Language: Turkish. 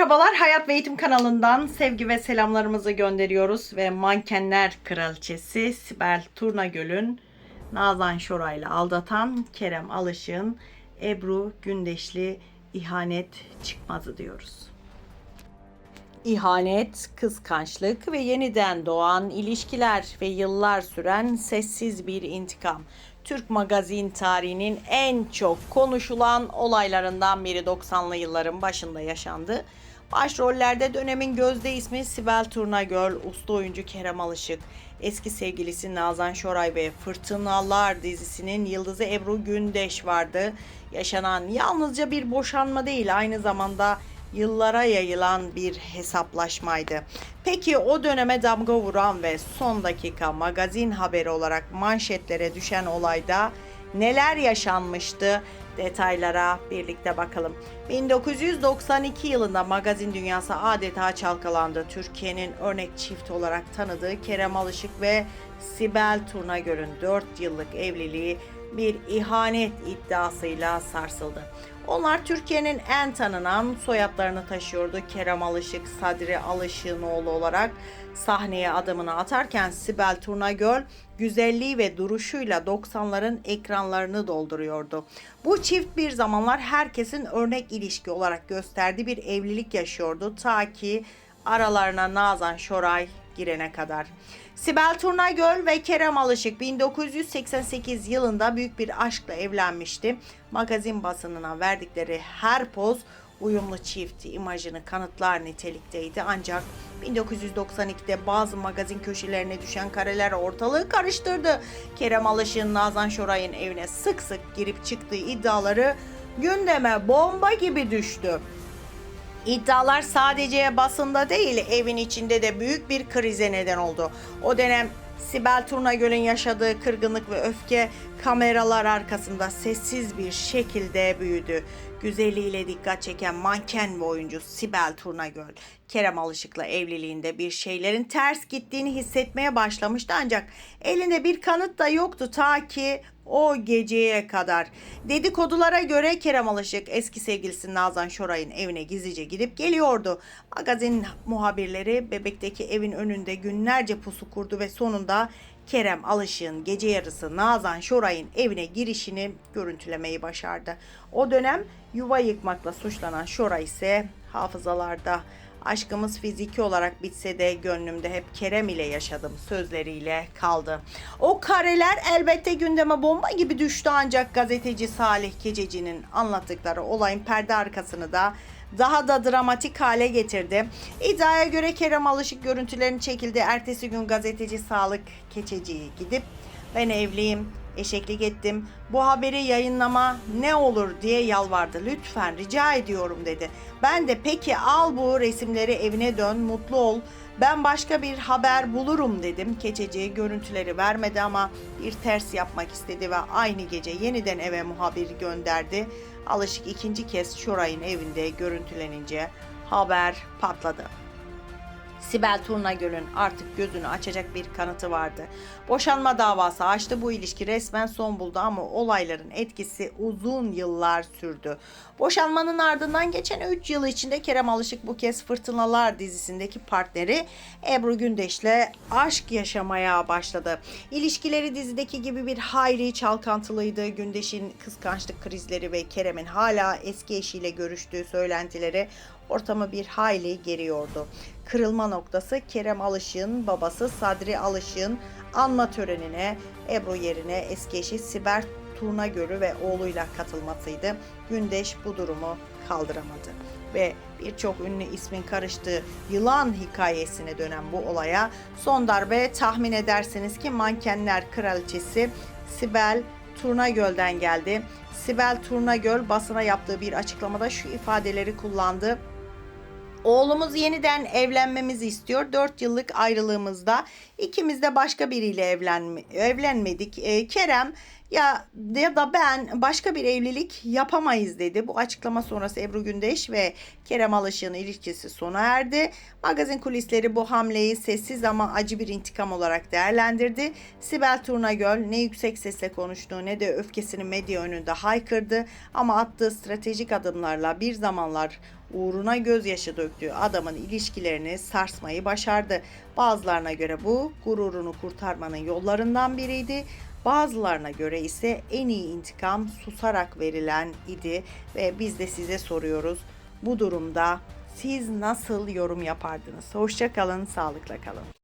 Merhabalar Hayat ve Eğitim kanalından sevgi ve selamlarımızı gönderiyoruz ve Mankenler Kraliçesi Sibel Turnagöl'ün Nazan Şoray'la aldatan Kerem Alışık'ın Ebru Gündeşli ihanet çıkmazı diyoruz. İhanet, kıskançlık ve yeniden doğan ilişkiler ve yıllar süren sessiz bir intikam. Türk magazin tarihinin en çok konuşulan olaylarından biri 90'lı yılların başında yaşandı. Başrollerde dönemin gözde ismi Sibel Turnagöl, usta oyuncu Kerem Alışık, eski sevgilisi Nazan Şoray ve Fırtınalar dizisinin yıldızı Ebru Gündeş vardı. Yaşanan yalnızca bir boşanma değil aynı zamanda yıllara yayılan bir hesaplaşmaydı. Peki o döneme damga vuran ve son dakika magazin haberi olarak manşetlere düşen olayda neler yaşanmıştı? Detaylara birlikte bakalım. 1992 yılında magazin dünyası adeta çalkalandı. Türkiye'nin örnek çift olarak tanıdığı Kerem Alışık ve Sibel Turnagöl'ün 4 yıllık evliliği bir ihanet iddiasıyla sarsıldı. Onlar Türkiye'nin en tanınan soyadlarını taşıyordu. Kerem Alışık, Sadri Alışık'ın oğlu olarak sahneye adımını atarken Sibel Turnagöl güzelliği ve duruşuyla 90'ların ekranlarını dolduruyordu. Bu çift bir zamanlar herkesin örnek ilişki olarak gösterdiği bir evlilik yaşıyordu ta ki aralarına Nazan Şoray girene kadar. Sibel Turnagöl ve Kerem Alışık 1988 yılında büyük bir aşkla evlenmişti. Magazin basınına verdikleri her poz uyumlu çift imajını kanıtlar nitelikteydi. Ancak 1992'de bazı magazin köşelerine düşen kareler ortalığı karıştırdı. Kerem Alışık'ın Nazan Şoray'ın evine sık sık girip çıktığı iddiaları gündeme bomba gibi düştü. İddialar sadece basında değil evin içinde de büyük bir krize neden oldu. O dönem Sibel Turnagöl'ün yaşadığı kırgınlık ve öfke kameralar arkasında sessiz bir şekilde büyüdü. Güzelliğiyle dikkat çeken manken ve oyuncu Sibel Turnagöl, Kerem Alışık'la evliliğinde bir şeylerin ters gittiğini hissetmeye başlamıştı ancak elinde bir kanıt da yoktu ta ki o geceye kadar. Dedikodulara göre Kerem Alışık eski sevgilisi Nazan Şoray'ın evine gizlice gidip geliyordu. Magazin muhabirleri bebekteki evin önünde günlerce pusu kurdu ve sonunda Kerem Alışık'ın gece yarısı Nazan Şoray'ın evine girişini görüntülemeyi başardı. O dönem yuva yıkmakla suçlanan Şoray ise hafızalarda Aşkımız fiziki olarak bitse de gönlümde hep Kerem ile yaşadım sözleriyle kaldı. O kareler elbette gündeme bomba gibi düştü ancak gazeteci Salih Keçeci'nin anlattıkları olayın perde arkasını da daha da dramatik hale getirdi. İddiaya göre Kerem Alışık görüntülerini çekildi. Ertesi gün gazeteci Sağlık Keçeci'ye gidip ben evliyim, eşeklik ettim. Bu haberi yayınlama ne olur diye yalvardı. Lütfen rica ediyorum dedi. Ben de peki al bu resimleri evine dön, mutlu ol. Ben başka bir haber bulurum dedim. Keçeci görüntüleri vermedi ama bir ters yapmak istedi ve aynı gece yeniden eve muhabir gönderdi. Alışık ikinci kez Şoray'ın evinde görüntülenince haber patladı. Sibel Turnagöl'ün artık gözünü açacak bir kanıtı vardı. Boşanma davası açtı. Bu ilişki resmen son buldu ama olayların etkisi uzun yıllar sürdü. Boşanmanın ardından geçen 3 yıl içinde Kerem Alışık bu kez Fırtınalar dizisindeki partneri Ebru Gündeş'le aşk yaşamaya başladı. İlişkileri dizideki gibi bir hayli çalkantılıydı. Gündeş'in kıskançlık krizleri ve Kerem'in hala eski eşiyle görüştüğü söylentileri ortamı bir hayli geriyordu. Kırılma noktası Kerem Alışık'ın babası Sadri Alışık'ın anma törenine Ebru yerine eski eşi Sibel Turnagöl'ü ve oğluyla katılmasıydı. Gündeş bu durumu kaldıramadı ve birçok ünlü ismin karıştığı yılan hikayesine dönen bu olaya son darbe tahmin edersiniz ki mankenler kraliçesi Sibel Turnagöl'den geldi. Sibel Turnagöl basına yaptığı bir açıklamada şu ifadeleri kullandı. Oğlumuz yeniden evlenmemizi istiyor. 4 yıllık ayrılığımızda ikimiz de başka biriyle evlenme, evlenmedik. Ee, Kerem ya ya da ben başka bir evlilik yapamayız dedi. Bu açıklama sonrası Ebru Gündeş ve Kerem Alışık'ın ilişkisi sona erdi. Magazin kulisleri bu hamleyi sessiz ama acı bir intikam olarak değerlendirdi. Sibel Turnagöl ne yüksek sesle konuştu ne de öfkesini medya önünde haykırdı ama attığı stratejik adımlarla bir zamanlar uğruna gözyaşı döktüğü adamın ilişkilerini sarsmayı başardı. Bazılarına göre bu gururunu kurtarmanın yollarından biriydi. Bazılarına göre ise en iyi intikam susarak verilen idi ve biz de size soruyoruz. Bu durumda siz nasıl yorum yapardınız? Hoşça kalın, sağlıkla kalın.